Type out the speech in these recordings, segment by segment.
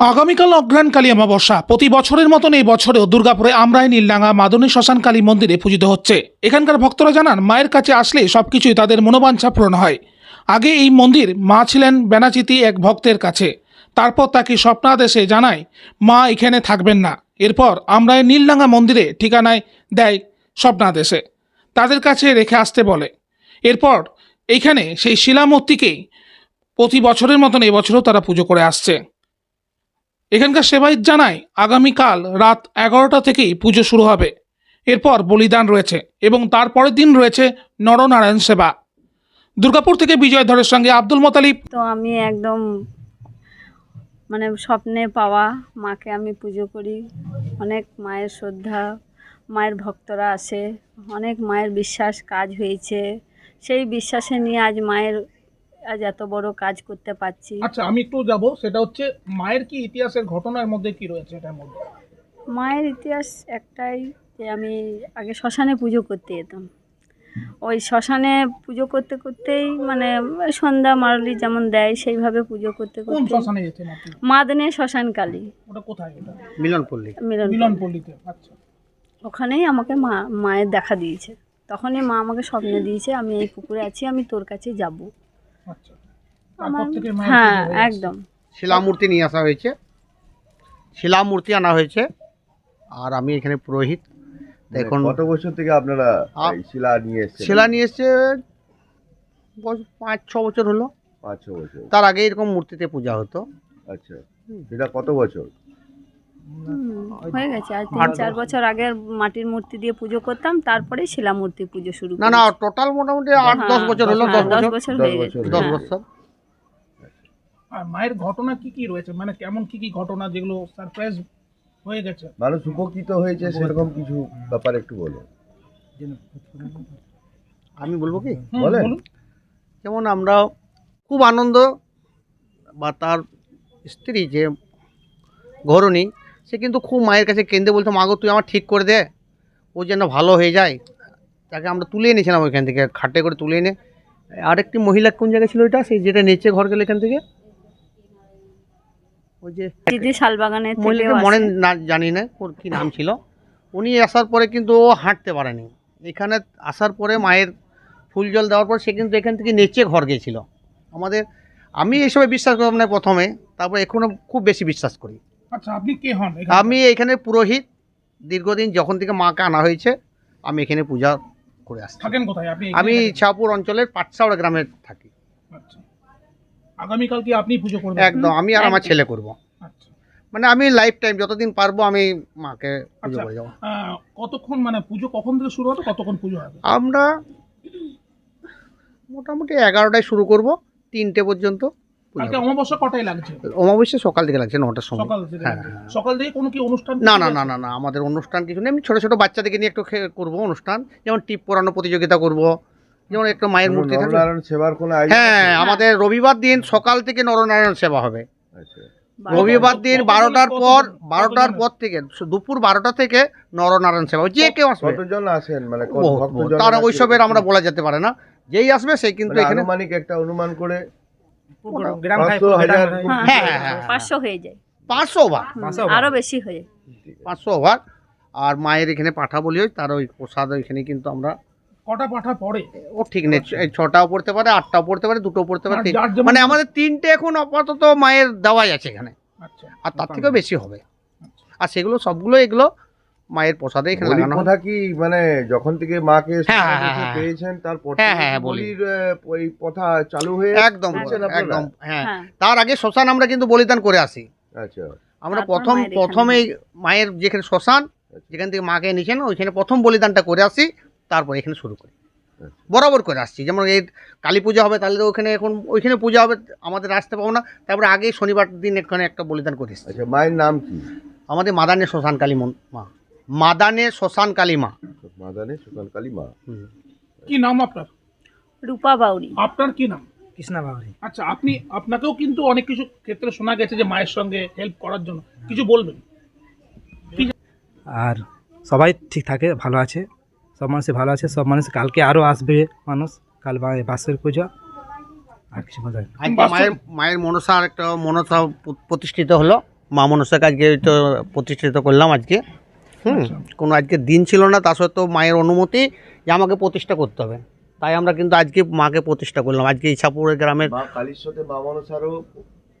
আগামীকাল অগ্রাণকালী অমাবস্যা। প্রতি বছরের মতন এই বছরেও দুর্গাপুরে আমরাই নীলডাঙ্গা মাদনী শ্মশান কালী মন্দিরে পূজিত হচ্ছে। এখানকার ভক্তরা জানান, মায়ের কাছে আসলে সবকিছুই তাদের মনোবাঞ্ছা পূরণ হয়। আগে এই মন্দির মা ছিলেন বেনাচিতি এক ভক্তের কাছে। তারপর তাকে স্বপ্নাদেশে জানায়, মা এখানে থাকবেন না। এরপর আমরাই নীলডাঙ্গা মন্দিরে ঠিকানায় দেয় স্বপ্নাদেশে। তাদের কাছে রেখে আসতে বলে। এরপর এইখানে সেই শিলামূর্তিকেই প্রতি বছরের মতন এবছরও তারা পুজো করে আসছে। এখানকার সেবায়িত জানায়, আগামীকাল রাত এগারোটা থেকেই পুজো শুরু হবে। এরপর বলিদান রয়েছে এবং তারপরের দিন রয়েছে নরনারায়ণ সেবা। দুর্গাপুর থেকে বিজয় ধরের সঙ্গে আব্দুল মোতালিব। তো আমি একদম মানে স্বপ্নে পাওয়া মাকে আমি পুজো করি। অনেক মায়ের শ্রদ্ধা, মায়ের ভক্তরা আসে, অনেক মায়ের বিশ্বাস কাজ হয়েছে। সেই বিশ্বাসে নিয়ে আজ মায়ের আজ এত বড় কাজ করতে পারছি। আচ্ছা আমি একটু যাব। সেটা হচ্ছে মায়ের কি ইতিহাসের ঘটনার মধ্যে কি রয়েছে এটার মধ্যে? মায়ের ইতিহাস একটাই যে আমি আগে শ্মশানে পুজো করতে যেতাম। ওই শ্মশানে পুজো করতে করতেই মানে ওই সন্ধ্যা মারলি যেমন দেয় সেইভাবে পুজো করতে করতে শ্মশানে যেতেন আপনি? মাদনে শ্মশান কালী ওটা কোথায় ওটা? মিলনপল্লী। মিলন মিলনপল্লীতে আচ্ছা। ওখানেই আমাকে মা মায়ের দেখা দিয়েছে। তখনই মা আমাকে স্বপ্নে দিয়েছে আমি এই পুকুরে আছি আমি তোর কাছে যাব। আচ্ছা থেকে হ্যাঁ হয়ে। একদম। শিলামূর্তি নিয়ে আসা হয়েছে। শিলামূর্তি আনা হয়েছে। আর আমি এখানে পুরোহিত। তা এখন কত বছর থেকে আপনারা শিলা নিয়ে এসেছেন? শিলা নিয়ে এসছে পাঁচ ছ বছর হলো। পাঁচ ছ বছর। তার আগে এরকম মূর্তিতে পূজা হতো। আচ্ছা সেটা কত বছর? হয়ে গেছে। আর তিন চার বছর আগে মাটির মূর্তি দিয়ে পুজো করতাম তারপরে শিলা মূর্তি পুজো শুরু না না টোটাল মোটামুটি আট দশ হ্যাঁ, বছর হলো হ্যাঁ, দশ দশ বছর? বছর দশ হয়ে গেছে। বছর দশ। বছর? আর মায়ের ঘটনা কি কি রয়েছে? মানে কেমন কি কি ঘটনা যেগুলো সারপ্রাইজ হয়ে গেছে? মানুষ উপকৃত হয়েছে সেরকম কিছু ব্যাপার একটু বলো। আমি বলব কি। বলুন। যেমন আমরা খুব আনন্দ বা তার স্ত্রী যে ঘরণী সে কিন্তু খুব মায়ের কাছে কেন্দ্রে বলতো মাগো তুই আমার ঠিক করে দে। ও যেন ভালো হয়ে যায় তাকে আমরা তুলে এনেছিলাম ওইখান থেকে খাটে করে তুলে এনে। আরেকটি মহিলা কোন জায়গায় ছিল ওইটা? সেই যেটা নেচে ঘর গেলে এখান থেকে। ওই যে দিদি থেকেও মহিলাটা মনে না জানি না ওর কী নাম ছিল। উনি আসার পরে কিন্তু ও হাঁটতে পারেনি। এখানে আসার পরে মায়ের ফুল জল দেওয়ার পর সে কিন্তু এখান থেকে নেচে ঘর গিয়েছিল। আমাদের আমি এইসবে বিশ্বাস করতাম না প্রথমে তারপর এখনও খুব বেশি বিশ্বাস করি। আচ্ছা আপনি কে হন আমি এখানে পুরোহিত। দীর্ঘদিন যখন থেকে মাকে আনা হয়েছে আমি এখানে পূজা করে আসছি। থাকেন কোথায়? আপনি আমি? ইছাপুর অঞ্চলের পাটসাওড়া গ্রামে থাকি। আচ্ছা। আগামীকাল কি আপনি পুজো করবেন? একদম আমি আর আমার ছেলে করব। আচ্ছা। মানে আমি লাইফ টাইম যতদিন পারব আমি মাকে পুজো আচ্ছা। করে যাব। কতক্ষণ মানে পুজো কখন থেকে শুরু হবে? কতক্ষণ পুজো হবে? আমরা মোটামুটি এগারোটায় শুরু করব তিনটে পর্যন্ত। পূজা অমাবস্যা কটায় লাগছে? অমাবস্যা সকাল থেকে লাগছে নটার সময়। সকাল থেকে হ্যাঁ, হ্যাঁ। সকাল থেকে কোনো কি অনুষ্ঠান না না না না না আমাদের অনুষ্ঠান কিছু নেই। এমনি ছোটো ছোটো বাচ্চাদেরকে নিয়ে একটু করব অনুষ্ঠান। যেমন টিপ পরানো প্রতিযোগিতা করব। যেমন একটু মায়ের মূর্তি থাকবে সেবার কোনো হ্যাঁ আমাদের রবিবার দিন সকাল থেকে নরনারায়ণ সেবা হবে। আচ্ছা। রবিবার দিন বারোটার পর বারোটার পর থেকে দুপুর বারোটা থেকে নরনারায়ণ সেবা যে কেউ আসবে। কতজন আসেন? মানে তারা? ওইসবের আমরা বলা যেতে পারে না। যেই আসবে সেই কিন্তু মানে এখানে আনুমানিক একটা অনুমান করে গ্রাম পাঁচশো। হ্যাঁ, হ্যাঁ, হ্যাঁ, পাঁচশো যায়। পাঁচশো ওভার? আরও বেশি হয়ে পাঁচশো ওভার? আর মায়ের এখানে পাঠা বলি হয় তার ওই প্রসাদ ওইখানে কিন্তু আমরা কটা পাঠা পড়ে? ও ঠিক নেই ছটাও পড়তে পারে আটটাও পড়তে পারে দুটো পড়তে পারে মানে আমাদের তিনটে এখন আপাতত মায়ের দেওয়াই আছে এখানে। আচ্ছা। আর তার থেকেও বেশি হবে। আর সেগুলো সবগুলো এগুলো মায়ের প্রসাদে এখানে লাগানো হয়। কথা কি? মানে যখন থেকে মাকে হ্যাঁ, হ্যাঁ, হ্যাঁ। পেয়েছেন তারপর হ্যাঁ, হ্যাঁ, হ্যাঁ, বলি। বলির ওই প্রথা চালু হয়ে একদম একদম হ্যাঁ। তার আগে শ্মশান আমরা কিন্তু বলিদান করে আসি। আচ্ছা। আমরা প্রথম প্রথমেই মায়ের যেখানে শ্মশান যেখান থেকে মাকে নিয়েছেন ওইখানে প্রথম বলিদানটা করে আসি তারপর এখানে শুরু করি। আচ্ছা। বরাবর করে আসছি। যেমন এই কালী পূজা হবে তাহলে তো ওখানে এখন ওইখানে পূজা হবে আমাদের আসতে পাবো না। তারপরে আগে শনিবার দিন এখানে একটা বলিদান করে এসছি। আচ্ছা মায়ের নাম কি? আমাদের মাদানের শ্মশান কালী মন- মা। মাদানের শ্মশান কালী মা মাদানে সুকাল কালী মা হুম। কি নাম আপনার? রূপা বাউরি। আপনার কি নাম? কৃষ্ণা বাউরি। আচ্ছা আপনি আপনাকেও কিন্তু অনেক কিছু ক্ষেত্রে শোনা গেছে যে মায়ের সঙ্গে হেল্প করার জন্য। কিছু বলবেন? আর সবাই ঠিক থাকে ভালো আছে। সব মানুষই ভালো আছে সব মানুষ কালকে আরও আসবে মানুষ। কাল বা- বাসের পুজো। আর কিছু মায়ের মায়ের মনসার একটা মনসা প্রতিষ্ঠিত হলো। মা মনসাকে আজকে তো প্রতিষ্ঠিত করলাম আজকে। হুম। কোনো আজকে দিন ছিল না তা সত্ত্বেও মায়ের অনুমতি যে আমাকে প্রতিষ্ঠা করতে হবে। তাই আমরা কিন্তু আজকে মাকে প্রতিষ্ঠা করলাম। আজকে ইছাপুরের গ্রামের মা কালীর সাথে মা মনসারও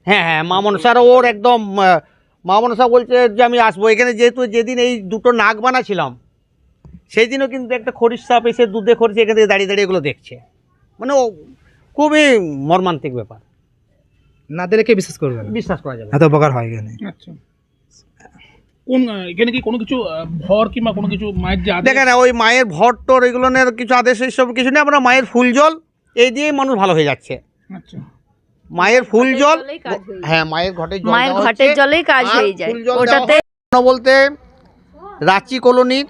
হ্যাঁ হ্যাঁ মা মনসার ওর একদম আহ, মা মনসা বলছে যে আমি আসব। এখানে যেহেতু যেদিন এই দুটো নাক বানাছিলাম সেই দিনও কিন্তু একটা খরিশ সাপ এসে দুধে খরিশ এখান থেকে দাঁড়িয়ে দাঁড়িয়ে এগুলো দেখছে। মানে ও খুবই মর্মান্তিক ব্যাপার। না দিলে কে বিশ্বাস করবে? না বিশ্বাস করা যাবে এত উপকার হয় এখানে। আচ্ছা। কোন এখানে কি কোনো কিছু ভর কিংবা কোনো কিছু মায়ের যে দেখেন ওই মায়ের ভর টর এগুলোনের কিছু আদেশ এইসব কিছু নেই আমরা মায়ের ফুল জল এই দিয়েই মানুষ ভালো হয়ে যাচ্ছে। আচ্ছা। মায়ের ফুল জল হয়ে। হ্যাঁ মায়ের ঘটে জল মায়ের ঘটের জলেই কাজ হয়ে যায়। দেওয়া ওটাতে বলতে রাঁচি কলোনির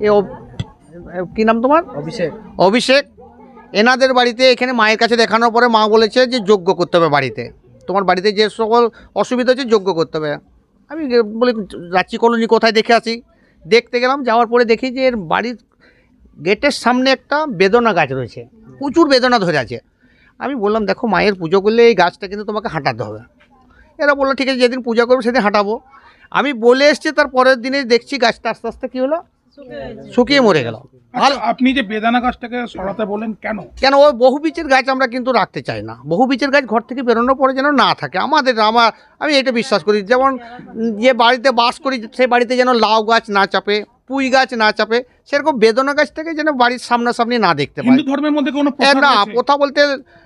এ কি নাম তোমার? অভিষেক। অভিষেক। এনাদের বাড়িতে এখানে মায়ের কাছে দেখানোর পরে মা বলেছে যে যোগ্য করতে হবে বাড়িতে। তোমার বাড়িতে যে সকল অসুবিধা হচ্ছে যোগ্য করতে হবে। আমি বলি, রাঁচি কলোনি কোথায় দেখে আসি? দেখতে গেলাম, যাওয়ার পরে দেখি যে এর বাড়ির গেটের সামনে একটা বেদনা গাছ রয়েছে। প্রচুর বেদনা ধরে আছে। আমি বললাম, দেখো, মায়ের পুজো করলে এই গাছটা কিন্তু তোমাকে হাঁটাতে হবে। এরা বলল, ঠিক আছে, যেদিন পূজা করব সেদিন হাঁটাবো। আমি বলে এসছি, তার পরের দিনে দেখছি গাছটা আস্তে আস্তে কী হলো? শুকিয়ে মরে গেল। আচ্ছা আপনি যে বেদানা গাছটাকে সরাতে বলেন কেন? কেন? ওই বহু বীজের গাছ আমরা কিন্তু রাখতে চাই না। বহু বীজের গাছ ঘর থেকে বেরোনোর পরে যেন না থাকে। আমাদের আমার আমি এটা বিশ্বাস করি। যেমন যে বাড়িতে বাস করি সেই বাড়িতে যেন লাউ গাছ না চাপে পুঁই গাছ না চাপে সেরকম বেদনা গাছ থেকে যেন বাড়ির সামনাসামনি না দেখতে পাই ধর্মের মধ্যে কোনো প্রথা না? কথা বলতে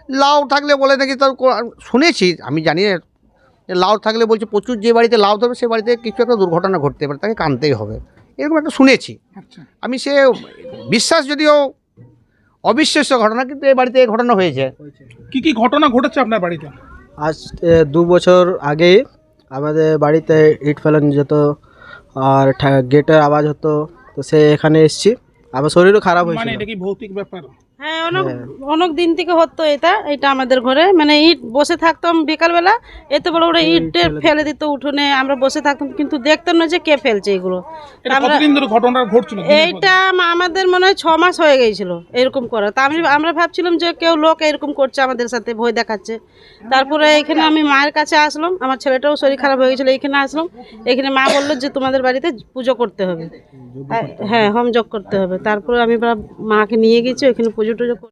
লাউ থাকলে বলে নাকি তার কো- শুনেছি আমি জানি লাউ থাকলে বলছে প্রচুর যে বাড়িতে লাউ ধরবে সে বাড়িতে কিছু একটা দুর্ঘটনা ঘটতে পারে তাকে কানতেই হবে। এরকম একটা শুনেছি। আচ্ছা। আমি সে বিশ্বাস যদিও অবিশ্বাস্য ঘটনা কিন্তু এই বাড়িতে এই ঘটনা হয়েছে। কি কি ঘটনা ঘটেছে আপনার বাড়িতে? আজ দু বছর আগে আমাদের বাড়িতে ইট ফেলানো যেত আর ঠা- গেটের আওয়াজ হতো তো সে এখানে এসছি। আমার শরীরও খারাপ হয়েছে হয়েছিল। এটা কি ভৌতিক ব্যাপার? হ্যাঁ অনেক অনেক দিন থেকে হতো এটা এটা আমাদের ঘরে। মানে ইট বসে থাকতাম বিকালবেলা এতে বড় বড় ইট ফেলে দিত। উঠোনে আমরা বসে থাকতাম কিন্তু দেখতাম না যে কে ফেলছে এগুলো? এইটা আম- আমাদের মনে হয় ছ মাস হয়ে গিয়েছিল এরকম করা। তা আমি আমরা ভাবছিলাম যে কেউ লোক এরকম করছে আমাদের সাথে ভয় দেখাচ্ছে। তারপরে এখানে আমি মায়ের কাছে আসলাম আমার ছেলেটাও শরীর খারাপ হয়ে গেছিল এখানে আসলাম। এখানে মা বলল যে তোমাদের বাড়িতে পুজো করতে হবে। হ্যাঁ হোম যোগ করতে হবে। তারপরে আমি মাকে নিয়ে গেছি ওইখানে পুজো টুজো করে